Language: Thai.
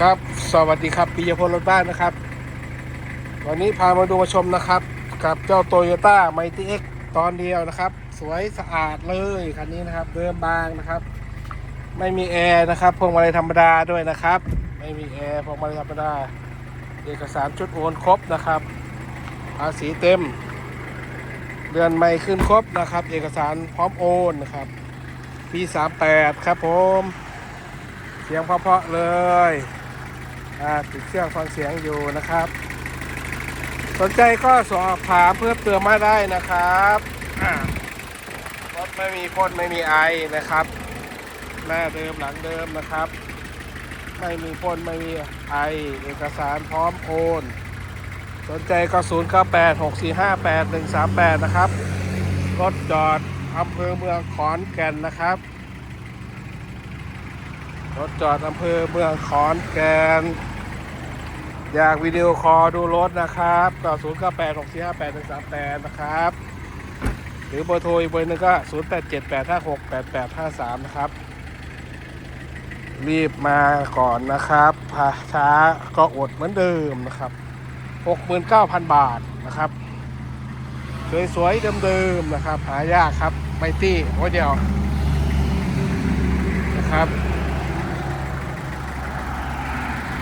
ครับ สวัสดีครับปิยพลรถบ้านนะครับ วันนี้พามาดูมาชมนะครับ กับเจ้าโตโยต้าไมตี้เอ็กตอนเดียวนะครับ สวยสะอาดเลยคันนี้นะครับเดิมบางนะครับ ไม่มีแอร์นะครับพวงมาลัยธรรมดาด้วยนะครับ ไม่มีแอร์พวงมาลัยธรรมดา เอกสารชุดโอนครบนะครับภาษีเต็ม เดือนใหม่ขึ้นครบนะครับ เอกสารพร้อมโอนนะครับปี38 ครับผม เสียงเพราะๆเลย ติดเครื่องฟังเสียงอยู่นะครับ สนใจก็สอบถามเพิ่มเติมมาได้นะครับรถไม่มีพ่นไม่มีไอนะครับหน้าเดิมหลังเดิมนะครับ ไม่มีพ่นไม่มีไอเอกสารพร้อมโอนสนใจก็ 0 9 8 6 4 5 8 1 3 8 นะครับ รถจอดอำเภอเมืองขอนแก่นนะครับ รถจอดอำเภอเมืองขอนแก่น อยากวิดีโอคอลดูรถนะครับก็0 9 8 6 4 5 8 1 3 8นะครับ หรือเบอร์โทรอีกเบอร์หนึงก็0 8 7 8 5 6 8 8 5 3นะครับ รีบมาก่อนนะครับพาช้าก็อดเหมือนเดิมนะครับ69,000บาทนะครับสวยๆเดิมๆนะครับ หายากครับไมตี้โอ้เดียวนะครับ